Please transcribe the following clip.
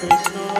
Krishna